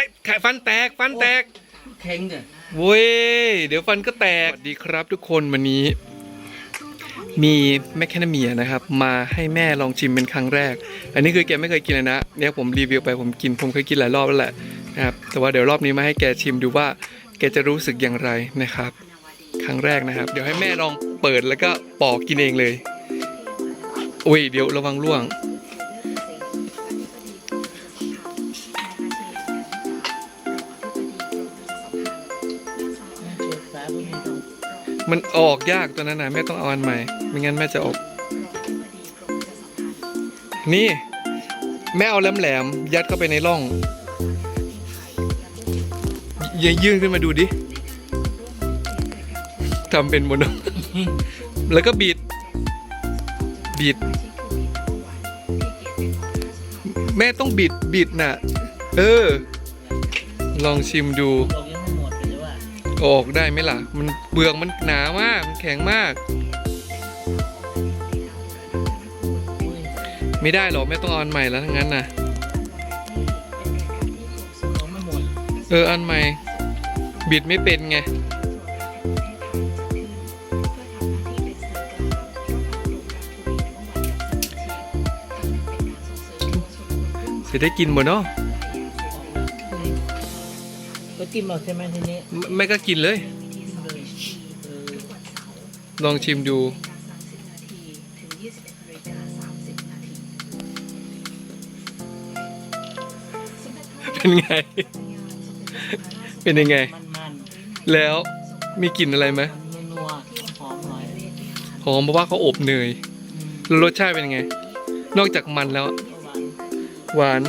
รใครฟันแตกฟันแตกแข็งเนี่ยเว้ยเดี๋ยวฟันก็แตกสวัสดีครับทุกคนวันนี้ มีแมคแคนาเมียนะครับ มาให้แม่ลองชิมเป็นครั้งแรก อันนี้คือแกไม่เคยกินเลยนะเนี่ยผมรีวิวไปผมกินผมเคยกินหลายรอบแล้วแหละนะครับแต่ว่าเดี๋ยวรอบนี้มาให้แกชิมดูว่า แกจะรู้สึกอย่างไรนะครับ ครั้งแรกนะครับ เดี๋ยวให้แม่ลองเปิดแล้วก็ปอกกินเองเลยอุ้ยเดี๋ยวระวังร่วง มันออกยากตัวนั้นนะแม่ต้องเอาอันใหม่ ไม่งั้นแม่จะออก นี่ แม่เอาแหลมๆยัดเข้าไปในร่องยยื่นขึ้นมาดูดิทำเป็นหมดเนแล้วก็บีดบีดแม่ต้องบิดบิดน่ะ เออ ลองชิมดู ออกได้ไหมล่ะ มันเปลือกมันหนามาก มันแข็งมาก ไม่ได้หรอกแม่ต้องเอาอันใหม่แล้วทั้งนั้นนะเอออันใหม่ บิดไม่เป็นไงจะได้กินหมดเนาะ ก็จิ้มเอาใช่ไหมทีนี้ไม่ไม่ก็กินเลย จิ้มเลยเออลองชิมดู เป็นไง เป็นยังไง มันมันแล้วมีกลิ่นอะไรไหมมันนัวหอมหน่อยหอมเพราะว่าเขาอบเนยอืมแล้วรสชาติเป็นยังไง นอกจากมันแล้วก็หวานหวาน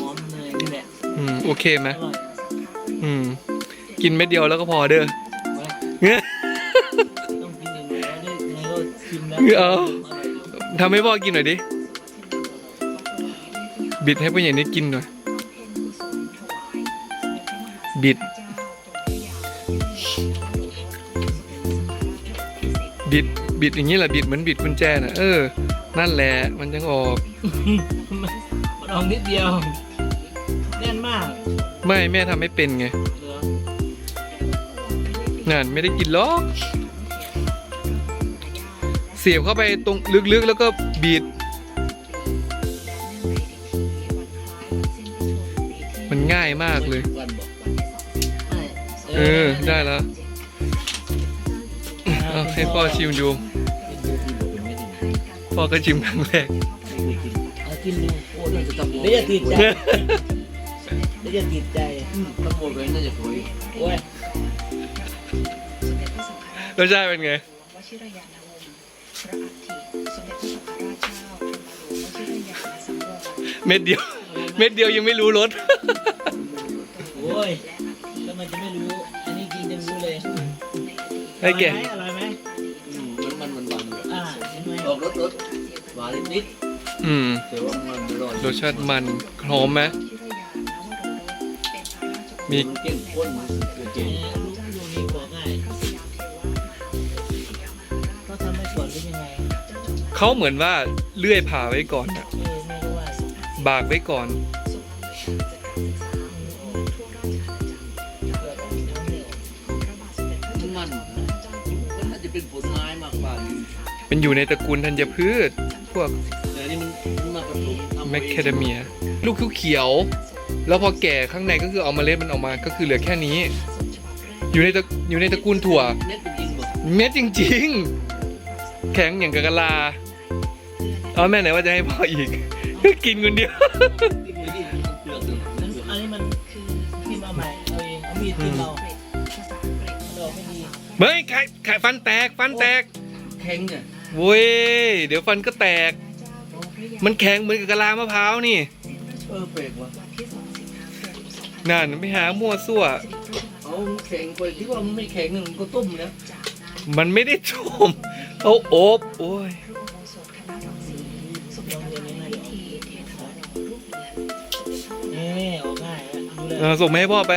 หอมเนยนี่แหละอืมโอเคไหมอร่อย อืม กินเม็ดเดียวแล้วก็พอเด้อเว้ยเงี้ยต้องกินอย่างนี้แล้วนี่ไงก็ชิมแล้วเอาอร่อยทำให้พ่อกินหน่อยดิ บิดให้พ่อใหญ่นิดกินหน่อย บิด บิด บิดอย่างนี้แหละบิดเหมือนบิดกุญแจน่ะเออ นั่นแหละมันยังออกมันออกนิดเดียวแน่นมาก ไม่แม่ทำไม่เป็นไงเหลืองานไม่ได้กินหรอกเสียบเข้าไปตรงลึกๆแล้วก็บีดมันง่ายมากเลยวันบอกไม่เออ ได้แล้วเอาให้พ่อชิมดู พ่อก็ชิมครั้งแรกเอากินดูโอ้ยจะตะโกนเดี๋ยวจะติดใจเดี๋ยว จะติดใจตะโกนไปน่าจะคุยโอ้ยรสชาติเป็นไงวชิรยานวงศ์พระอัฐิสมเด็จพระสังฆราชเจ้าพระบรมวชิรยานสังวรเม็ดเดียว เม็ดเดียวยังไม่รู้รสโอ้ยแล้วมันจะไม่รู้ อันนี้กินจะรู้เลยให้แกอร่อยไหมมันมันมันหวานอยู่อ่าเห็นไหมออกรสรสหวานนิดอืมๆแต่ว่ามันอร่อยรสชาติมันหอมไหม มีมันเข้มข้นมันเก่งเนี่ยลูกลูกนี้บอกง่ายเขาทำให้ก่อนหรือยังไงเขาเหมือนว่าเลื่อยผ่าไว้ก่อนอะเออไม่รู้ว่าบากไว้ก่อนมันมันน่าจะเป็นผลไม้มากกว่านี้เป็นอยู่ในตระกูลธัญพืช พวกแต่อันนี่มันมันมาผสมทำแมคคาเดเมีย ลูกเขียวๆ แล้วพอแก่ข้างในก็คือเอาเมล็ดมันออกมาก็คือเหลือแค่นี้ อยู่ในตระอยู่ในตระกูลถั่วเน็ตเป็นจริงบอกเม็ดจริง ๆ แข็งอย่างกะกะลาเอาแม่ไหนว่าจะให้พ่ออีก กินคนเดียวที่มือที่มันเปลือกเลยนั้นอันนี้มันที่มาใหม่เอาเองเอามีดที่เรามันออกไม่ดีเฮ้ยไข่ไข่ฟันแตกฟันแตกแข็งเนี่ยเว้ยเดี๋ยวฟันก็แตก มันแข็งเหมือนกับกะลามะพร้าวนี่ เออแปลกว่ะ นั่นไม่หามั่วซั่ว เอามันแข็งไปที่ว่ามันไม่แข็งเนี่ยมันก็ต้มนะมันไม่ได้ชมเอาโอบ โอ้ยลองเรียนนี้ให้นี่ออกง่ายอะดูเลยเออส่งมาให้พ่อไป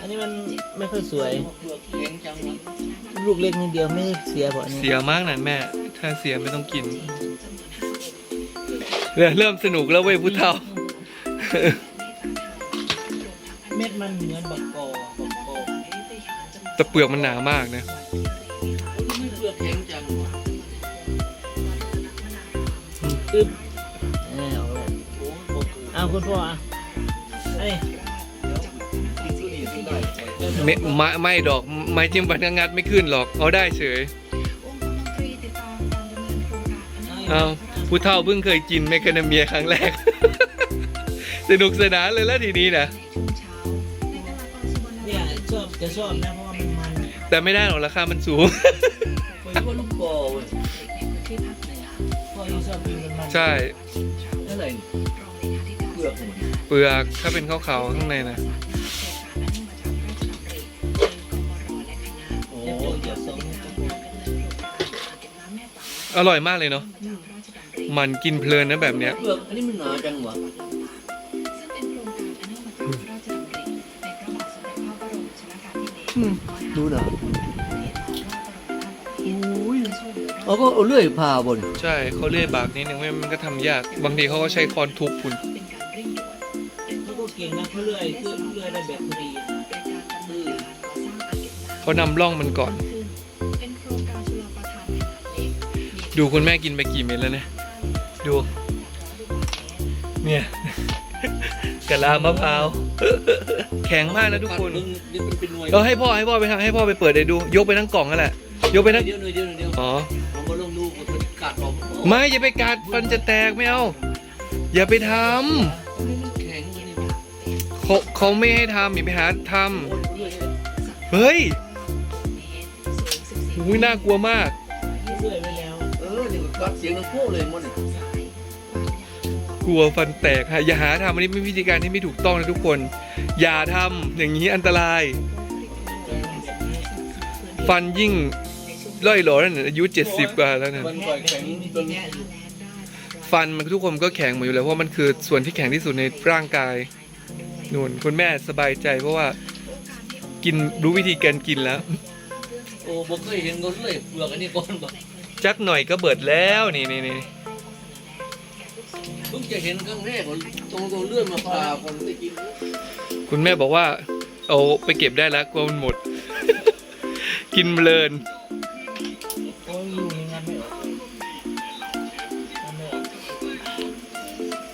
อันนี้มันไม่ค่อยสวยเปลือกแข็งจังวะลูกเล็กนิดเดียวไม่เสียเพราะอันนี้เสียมากนั่นแม่ ถ้าเสียไม่ต้องกินเริ่มเริ่มสนุกแล้วเว้ยผู้เฒ่า ม็ดมันเหมือนบักกอบักกอแต่เปลือกมันหนามากนะไม่เลือกแข็งจังวะตึ๊บเออเอาเลยเอาคุณพ่ออะเอ้ยไม่ไม่ไม่ดอกไม้จิ้มฟันก็งัดไม่ขึ้นหรอก เอาได้เฉยองค์กรดนตรีติดตามการดำเนินโครงการอนุเอาผู้เฒ่าเพิ่งเคยกินแมคคาเดเมียครั้งแรก สนุกสนานเลยแล้วทีนี้นะ จะชอบนะเพราะว่ามันมันแต่ไม่ได้หรอกราคามันสูงคอยที่ว่าลูกกอเว้ยในพื้นที่ภาคเหนือพ่อที่ชอบกินมันมันใช่เท่าไหร่นี่รองเลขาธิการเปลือกหมดเปลือกถ้าเป็นขาวๆข้างในนะโครงการอันเนื่องมาจากพระราชดำริโดยกมรและคณะโอ้เดี๋ยวโหเดี๋ยวสองดำเนินโครงการอ่างเก็บน้ำแม่ปังอร่อยมากเลยเนาะจากพระราชดำริมันกินเพลินนะแบบเนี้ย เปลือกอันนี้มันหนาจังวะ ดูหนาโอ้ยเอาก็เอาเลื่อยผ่าบนใช่เขาเลื่อยบากนิดนึงไม่มันก็ทำยาก บางทีเขาก็ใช้ค้อนทุบคุณเป็นการเร่งด่วนเขาก็เก่งนะเขาเลื่อยคือเลื่อยได้แบบพอดีโดยการดำเนินการก่อสร้างอ่างเก็บน้ำเขานำร่องมันก่อนขึ้นเป็นโครงการชลประทานขนาดเล็กมีดูคุณแม่กินไปกี่เม็ดแล้วเนี่ย ดู เนี่ย กะลามะพร้าว แข็งมากนะทุกคนมึงนี่มันเป็นหน่วยเราให้พ่อให้พ่อไปทำให้พ่อไปเปิดเลยดู ยกไปทั้งกล่องนั่นแหละ ยกไปทั้ง เดี๋ยวหน่อยเดี๋ยวหน่อยเดี๋ยวอ๋อลองมาลงดูมันกัดออกไม่อย่าไปกัดฟันจะแตกไม่เอา อย่าไปทมันแข็งมันนี่ำเขาเขาไม่ให้ทำอย่าไปหาทโอ้ยเลื่อยำเฮ้ยสูง14อุ้ยน่ากลัวมากเลื่อยไว้แล้ว เออนี่ก็กัดเสียงทั้งพวกเลยมันนี่ กลัวฟันแตกค่ะอย่าหาทำอันนี้เป็นวิธีการที่ไม่ถูกต้องนะทุกคน อย่าทำอย่างนี้อันตราย ฟันยิ่งล่อยหลอนั่นนะอายุ70กว่าแล้วนะมันปล่อยแข็งจนฟันมันทุกคนก็แข็งหมดอยู่แล้วเพราะมันคือส่วนที่แข็งที่สุดในร่างกายนู่นคุณแม่สบายใจเพราะว่ากินรู้วิธีการกินแล้วโอ้ผมเคยเห็นเขาเลื่อยเปลือกอันนี้ก่อนบ่จักหน่อยก็เบิดแล้วนี่นี่นี่เพิ่งจะเห็นครั้งแรกว่าตรงตัวเลื่อยมาผ่าคนได้กินคุณแม่บอกว่า เอาไปเก็บได้แล้วกลัวมันหมด กินเพลินโอ้ยยูในงานไม่ออกงานไม่ออก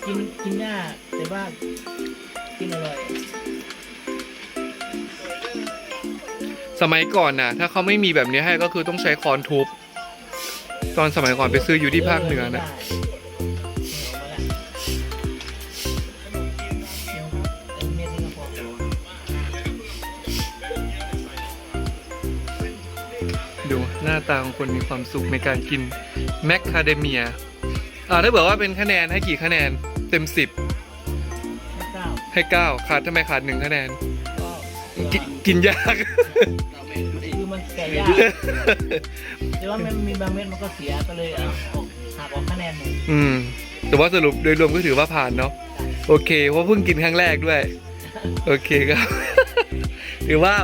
กินกินหน้าแต่ว่ากินอร่อยสมัยก่อนน่ะ ถ้าเขาไม่มีแบบนี้ให้ก็คือต้องใช้คอนทุบ ตอนสมัยก่อนไปซื้ออยู่ที่ภาคเหนือนะดู หน้าตาของคนมีความสุขในการกินแมคคาเดเมียอ่าถ้าบอกว่าเป็นคะแนนให้กี่คะแนนเต็มสิบให้เก้าขาดทำไมขาดหนึ่งคะแนนกินกินยาก คือมันแก่ยากแต่ว่ามันมีบางเม็ดมันก็เสียก็เลยเอาออกหักออกคะแนนหนึ่งอืม แต่ว่าสรุปโดยรวมก็ถือว่าผ่านเนาะโอเคเพราะเพิ่งกินครั้งแรกด้วย โอเคครับ ถือว่า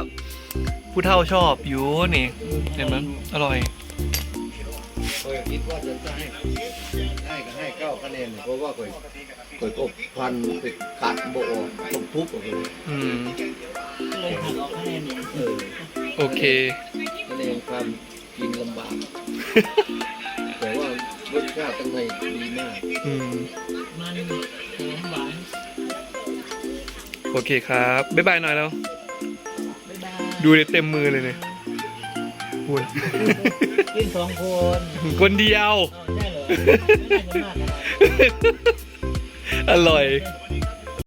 ผู้เฒ่าชอบอยู่นี่เห็นไหมอร่อยเคยคิดว่าจะให้ให้ก็ให้เก้าคะแนนเพราะว่าเคยเคยก็พันไปกัดโบออกต้องทุบออกเลยอืมก็เลยหักออกคะแนนหนึ่งเออโอเคคะแนนความกินลำบากแต่ว่ารสชาติข้างในดีมากอืมมันหอมหวานโอเคครับ บ๊ายบายหน่อยแล้วบ๊ายบาย ดูเลยเต็มมือเลยเนี่ยพูดกินสองคนคนเดียวอ้าวใช่เหรอ ไม่น่าจะมากขนาดนั้นอร่อยเ